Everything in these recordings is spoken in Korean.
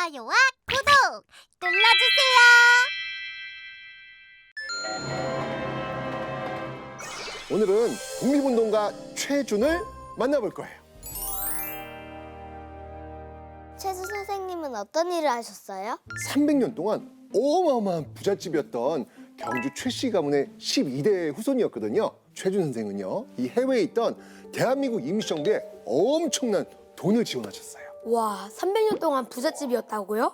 좋아요와 구독 눌러주세요. 오늘은 독립운동가 최준을 만나볼 거예요. 최수 선생님은 어떤 일을 하셨어요? 300년 동안 어마어마한 부잣집이었던 경주 최씨 가문의 12대 후손이었거든요. 최준 선생은요, 이 해외에 있던 대한민국 임시정부에 엄청난 돈을 지원하셨어요. 와, 300년 동안 부잣집이었다고요?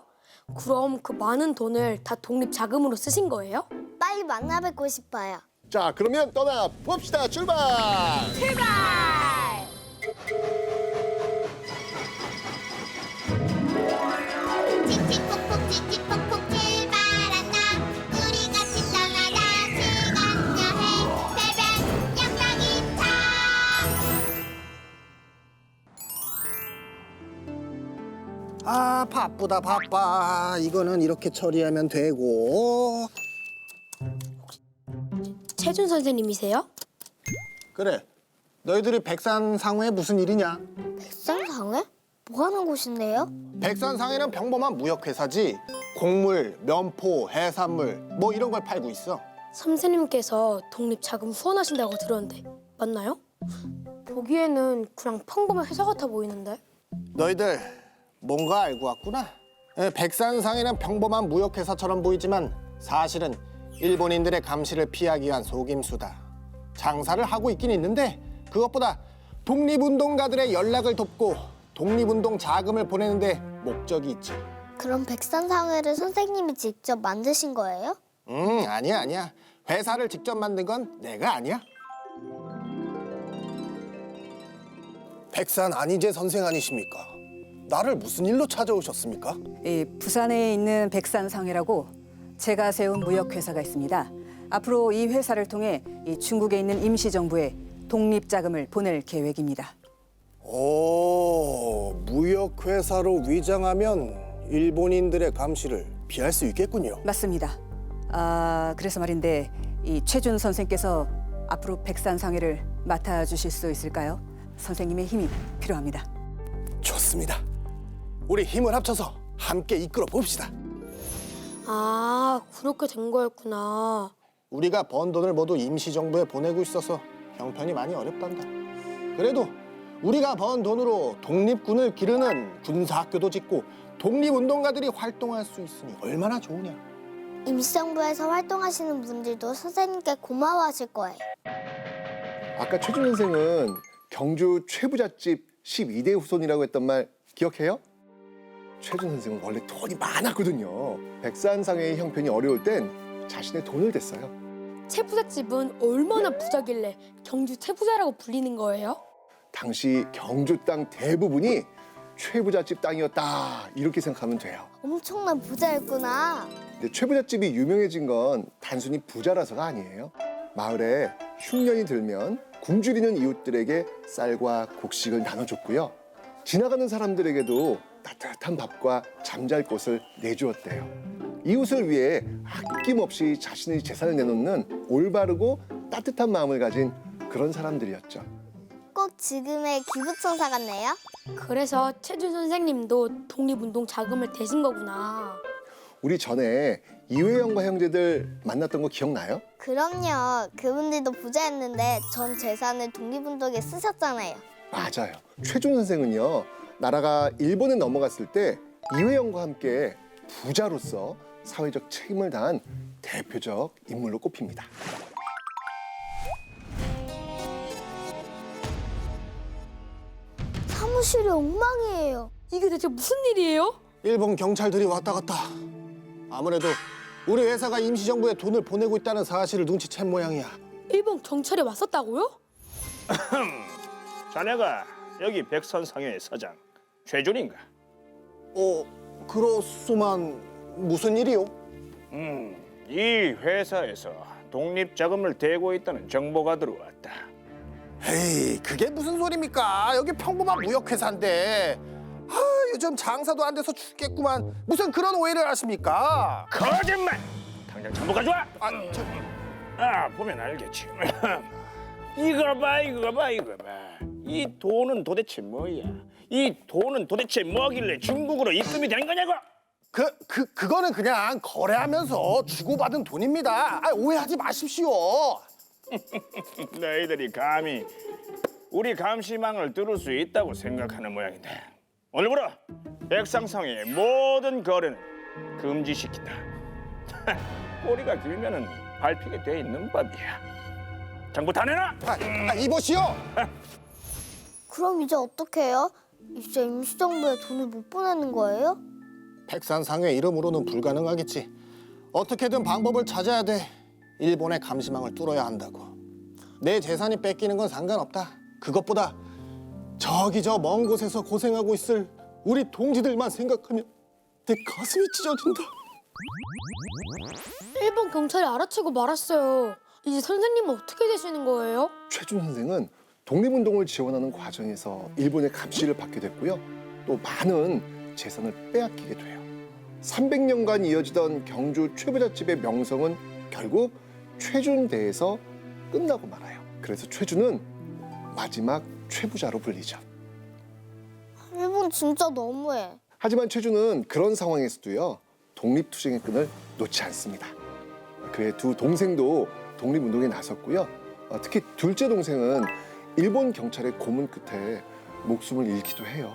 그럼 그 많은 돈을 다 독립 자금으로 쓰신 거예요? 빨리 만나 뵙고 싶어요. 자, 그러면 떠나 봅시다. 출발! 칙칙 아 바쁘다 바빠 이거는 이렇게 처리하면 되고 최준 선생님이세요? 그래 너희들이 백산상회에 무슨 일이냐 백산상회? 뭐 하는 곳인데요? 백산상회는 평범한 무역회사지 곡물, 면포, 해산물 뭐 이런 걸 팔고 있어 선생님께서 독립 자금 후원하신다고 들었는데 맞나요? 보기에는 그냥 평범한 회사 같아 보이는데 너희들 뭔가 알고 왔구나 예, 백산상회는 평범한 무역회사처럼 보이지만 사실은 일본인들의 감시를 피하기 위한 속임수다 장사를 하고 있긴 있는데 그것보다 독립운동가들의 연락을 돕고 독립운동 자금을 보내는데 목적이 있지 그럼 백산상회를 선생님이 직접 만드신 거예요? 음, 아니야, 아니야. 회사를 직접 만든 건 내가 아니야. 백산 안희재 선생 아니십니까? 나를 무슨 일로 찾아오셨습니까? 이 부산에 있는 백산상회라고 제가 세운 무역회사가 있습니다. 앞으로 이 회사를 통해 이 중국에 있는 임시정부에 독립자금을 보낼 계획입니다. 오, 무역회사로 위장하면 일본인들의 감시를 피할 수 있겠군요. 맞습니다. 아, 그래서 말인데 이 최준 선생께서 앞으로 백산상회를 맡아주실 수 있을까요? 선생님의 힘이 필요합니다. 좋습니다. 우리 힘을 합쳐서 함께 이끌어 봅시다. 아 그렇게 된 거였구나 우리가 번 돈을 모두 임시정부에 보내고 있어서 형편이 많이 어렵단다. 그래도 우리가 번 돈으로 독립군을 기르는 군사학교도 짓고 독립운동가들이 활동할 수 있으니 얼마나 좋으냐. 임시정부에서 활동하시는 분들도 선생님께 고마워하실 거예요. 아까 최준 선생은 경주 최부잣집 12대 후손이라고 했던 말 기억해요? 최준 선생은 원래 돈이 많았거든요. 백산상회의 형편이 어려울 땐 자신의 돈을 댔어요. 최부잣집은 얼마나 부자길래 경주 최부자라고 불리는 거예요? 당시 경주 땅 대부분이 최부잣집 땅이었다 이렇게 생각하면 돼요. 엄청난 부자였구나. 근데 최부잣집이 유명해진 건 단순히 부자라서가 아니에요. 마을에 흉년이 들면 굶주리는 이웃들에게 쌀과 곡식을 나눠줬고요. 지나가는 사람들에게도 따뜻한 밥과 잠잘 곳을 내주었대요. 이웃을 위해 아낌없이 자신의 재산을 내놓는 올바르고 따뜻한 마음을 가진 그런 사람들이었죠. 꼭 지금의 기부천사 같네요. 그래서 최준 선생님도 독립운동 자금을 대신 거구나 우리 전에 이회영과 형제들 만났던 거 기억나요? 그럼요. 그분들도 부자였는데 전 재산을 독립운동에 쓰셨잖아요. 맞아요. 최준 선생은요, 나라가 일본에 넘어갔을 때 이회영과 함께 부자로서 사회적 책임을 다한 대표적 인물로 꼽힙니다. 사무실이 엉망이에요. 이게 대체 무슨 일이에요? 일본 경찰들이 왔다 갔다. 아무래도 우리 회사가 임시정부에 돈을 보내고 있다는 사실을 눈치챈 모양이야. 일본 경찰이 왔었다고요? 자네가 여기 백선상의 사장 최준인가? 어, 그렇소만 무슨 일이요? 음, 이 회사에서 독립 자금을 대고 있다는 정보가 들어왔다. 에이, 그게 무슨 소리입니까? 여기 평범한 무역회사인데. 아, 요즘 장사도 안 돼서 죽겠구만. 무슨 그런 오해를 하십니까? 거짓말! 당장 정보 가져와! 아, 저, 아, 보면 알겠지. 이거 봐, 이거 봐, 이거 봐. 이 돈은 도대체 뭐야? 이 돈은 도대체 뭐길래 중국으로 입금이 된 거냐고? 그, 그, 그거는 그냥 거래하면서 주고받은 돈입니다. 아, 오해하지 마십시오. 너희들이 감히 우리 감시망을 뚫을 수 있다고 생각하는 모양인데 오늘부로 백상성의 모든 거래는 금지시킨다. 꼬리가 길면은 밟히게 돼 있는 법이야. 정부 다 내놔. 아, 아, 이보시오. 그럼 이제 어떻게 해요? 이제 임시정부에 돈을 못 보내는 거예요? 백산상의 이름으로는 불가능하겠지. 어떻게든 방법을 찾아야 돼. 일본의 감시망을 뚫어야 한다고. 내 재산이 뺏기는 건 상관없다. 그것보다 저기 저 먼 곳에서 고생하고 있을 우리 동지들만 생각하면 내 가슴이 찢어진다. 일본 경찰이 알아채고 말았어요. 이제 선생님은 어떻게 되시는 거예요? 최준 선생은 독립운동을 지원하는 과정에서 일본의 감시를 받게 됐고요. 또 많은 재산을 빼앗기게 돼요. 300년간 이어지던 경주 최부잣집의 명성은 결국 최준대에서 끝나고 말아요. 그래서 최준은 마지막 최부자로 불리죠. 일본 진짜 너무해. 하지만 최준은 그런 상황에서도요 독립투쟁의 끈을 놓지 않습니다. 그의 두 동생도 독립운동에 나섰고요. 어, 특히 둘째 동생은 일본 경찰의 고문 끝에 목숨을 잃기도 해요.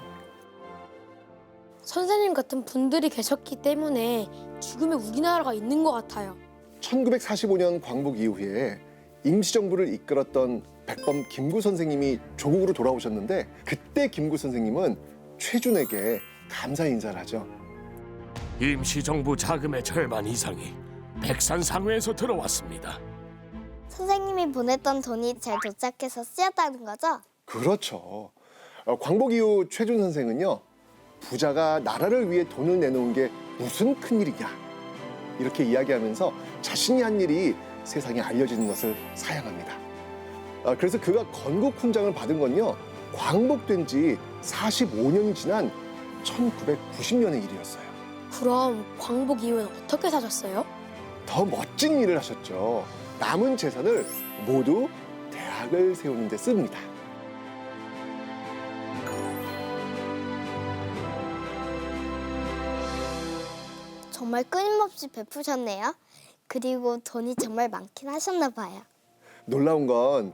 선생님 같은 분들이 계셨기 때문에 지금의 우리나라가 있는 것 같아요. 1945년 광복 이후에 임시정부를 이끌었던 백범 김구 선생님이 조국으로 돌아오셨는데 그때 김구 선생님은 최준에게 감사 인사를 하죠. 임시정부 자금의 절반 이상이 백산상회에서 들어왔습니다. 선생님이 보냈던 돈이 잘 도착해서 쓰였다는 거죠? 그렇죠. 어, 광복 이후 최준 선생은요 부자가 나라를 위해 돈을 내놓은 게 무슨 큰일이냐 이렇게 이야기하면서 자신이 한 일이 세상에 알려지는 것을 사양합니다. 아, 그래서 그가 건국 훈장을 받은 건요 광복된 지 45년이 지난 1990년의 일이었어요. 그럼 광복 이후엔 어떻게 사셨어요? 더 멋진 일을 하셨죠. 남은 재산을 모두 대학을 세우는 데 씁니다. 정말 끊임없이 베푸셨네요. 그리고 돈이 정말 많긴 하셨나 봐요. 놀라운 건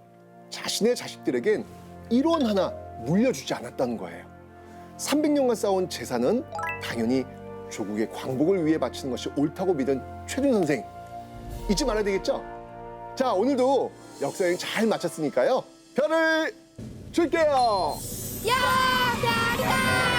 자신의 자식들에겐 1원 하나 물려주지 않았다는 거예요. 300년간 쌓아온 재산은 당연히 조국의 광복을 위해 바치는 것이 옳다고 믿은 최준 선생. 잊지 말아야 되겠죠? 자, 오늘도 역사여행 잘 마쳤으니까요. 별을 줄게요. 야, 별이다!